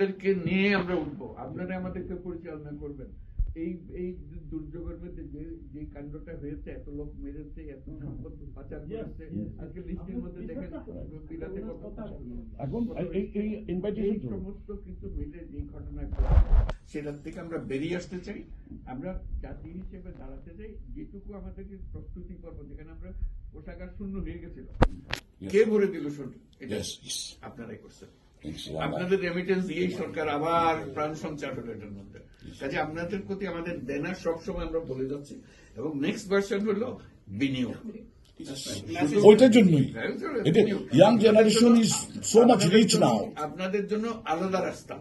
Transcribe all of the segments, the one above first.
আপনাদেরকে নিয়ে আমরা উঠবো। আপনারা আমাদেরকে পরিচালনা করবেন। এই এই দুর্যোগের মধ্যে যে যে কাণ্ডটা হয়েছে এত লোক মেরেছে এত সম্পদ পাচার করেছে আজকে লিস্টের মধ্যে দেখেন বিলাতে কত এখন এই এই ইনভাইটেশন সমস্ত কিছু মিলে যে ঘটনা সেটার থেকে আমরা বেরিয়ে আসতে চাই। আমরা জাতি হিসেবে দাঁড়াতে চাই যেটুকু আমাদেরকে প্রস্তুতি করব যেখানে আমরা পোশাকার শূন্য হয়ে গেছিল কে ভরে দিল শূন্য? এটা. আপনারাই করছেন। আপনাদের রেমিটেন্স দিয়েই সরকার আবার প্রাণ সঞ্চার হলো এটার মধ্যে। কাজে আপনাদের প্রতি আমাদের দেনা সবসময় আমরা বলে যাচ্ছি। এবং নেক্সট ভার্সন হলো বিনিয়োগ। ওইটার জন্যই। Young generation is so much rich now আপনাদের জন্য আলাদা রাস্তা।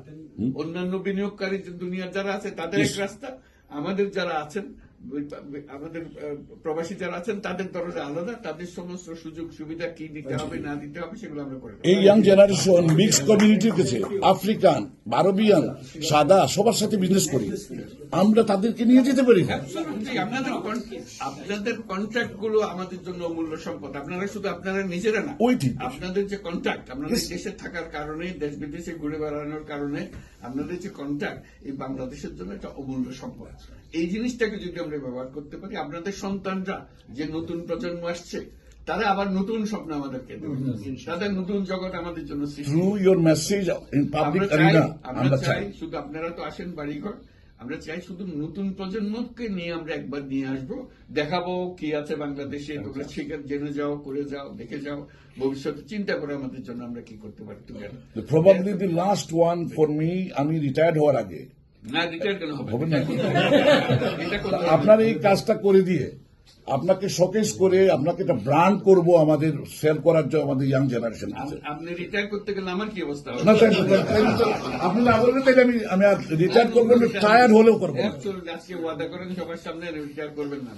অন্যান্য বিনিয়োগকারী যে দুনিয়ার যারা আছে তাদের এক রাস্তা। আমাদের যারা আছেন আমাদের প্রবাসী যারা আছেন তাদের দরজা আলাদা তাদের সমস্ত সুযোগ সুবিধা কি দিতে হবে না দিতে হবে সেগুলো আমরা করে এই ইয়াং জেনারেশন মিক্সড কমিউনিটির কাছে আফ্রিকান আরবিয়ান সাদা সবার সাথে বিজনেস করি। আমরা তাদেরকে নিয়ে যেতে পারি না। আপনাদের কন্ট্রাক্টগুলো আমাদের জন্য অমূল্য সম্পদ। আপনারা শুধু আপনারা নিজেরা না ওই ঠিক। আপনাদের যে কন্ট্রাক্ট আপনাদের দেশে থাকার কারণে দেশ বিদেশে ঘুরে বেড়ানোর কারণে আপনাদের যে কন্ট্রাক্ট এই বাংলাদেশের জন্য একটা অমূল্য সম্পদ। এই জিনিসটাকে যদি আমরা ব্যবহার করতে পারি আপনাদের সন্তানরা যে নতুন প্রজন্ম আসছে তারা আবার নতুন স্বপ্ন আমাদেরকে তাদের নতুন জগৎ আমাদের জন্য through your message in public আমরা আমরা চাই শুধু আপনারা তো আসেন বাড়িঘর আমরা চাই শুধু নতুন প্রজন্মকে নিয়ে আমরা একবার নিয়ে আসব দেখাবো কি আছে বাংলাদেশে তোমরা শিখে জেনে যাও করে যাও দেখে যাও ভবিষ্যতে চিন্তা করে আমাদের জন্য আমরা কি করতে পারি। Probably the last one for me আমি রিটায়ার্ড হওয়ার আগে। না রিটায়ার কেন না। হবে। আপনার এই কাজটা করে দিয়ে আপনাকে শোকেস করে আপনাকে একটা ব্রান্ড করব আমাদের সেল করার জন্য আমাদের ইয়াং জেনারেশন আছে আপনি রিটায়ার করতে গেলে আমার কি অবস্থা হবে না না। আপনি না বলবেন তাহলে আমি আমি আর রিটায়ার করব না টায়ার হলেও করব। আজকে ওয়াদা করেন সবার সামনে রিটায়ার করবেন না